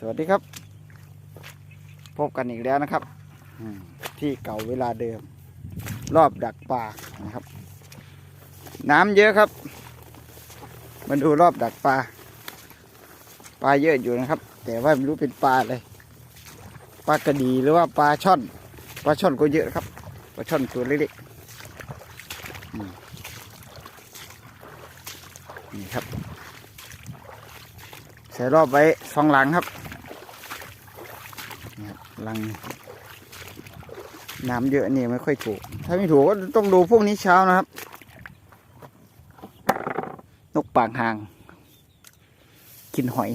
สวัสดีครับ พบกันอีกแล้วนะครับที่เก่าเวลาเดิม รอบดักปลานะครับ น้ำเยอะครับ มาดูรอบดักปลาปลาเยอะอยู่นะครับ แต่ว่าไม่รู้เป็นปลาอะไรปลากระดีหรือว่าปลาช่อนปลาช่อนก็เยอะครับปลาช่อนตัวเล็กๆนี่ครับใส่รอบไว้สองหลังครับ ลัง น้ำเยอะนี่ไม่ค่อยถูก ถ้าไม่ถูกก็ต้องดูพวกนี้เช้านะครับ นกปากหาง กินหอย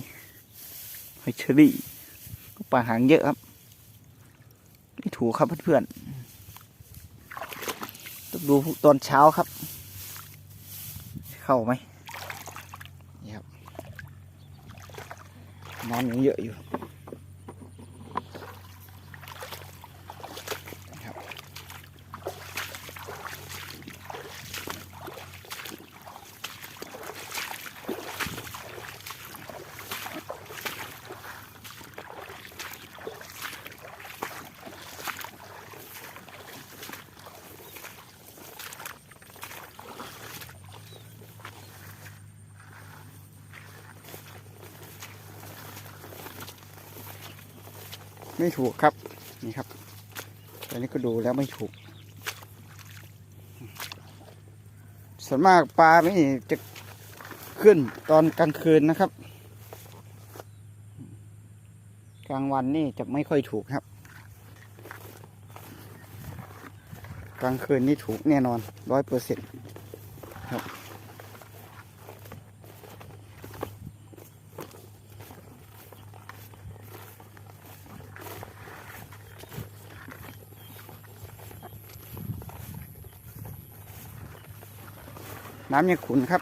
หอยเชอรี่นกปากหางเยอะครับ ไม่ถูกครับเพื่อนๆต้องดูตอนเช้าครับ เข้าไหมนี่ครับน้ำยังเยอะอยู่ ไม่ถูกครับนี่ครับตอนนี้ก็ดูแล้วไม่ถูก ส่วนมากปลาไม่จะขึ้นตอนกลางคืนนะครับ กลางวันนี่จะไม่ค่อยถูกครับ กลางคืนนี่ถูกแน่นอนร้อยเปอร์เซ็นต์ครับ น้ำยังขุนครับ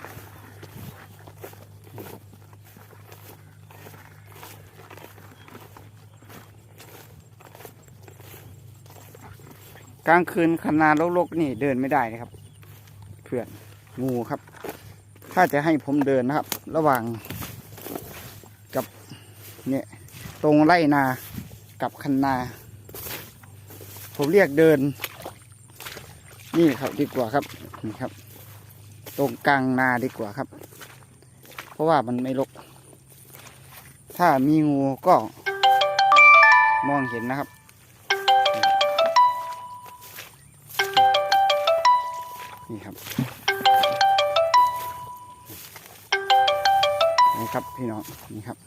กลางคืนคนาลกๆนี่เดินไม่ได้นะครับ เพื่อนงูครับ ถ้าจะให้ผมเดินนะครับ ระหว่างกับเนี่ยตรงไร่นากับคันนา ผมเรียกเดิน นี่ครับดีกว่าครับนี่ครับ ตรงกลางนาดีกว่าครับ เพราะว่ามันไม่รกถ้ามีงูก็มองเห็นนะครับ นี่ครับนี่ครับพี่น้องนี่ครับ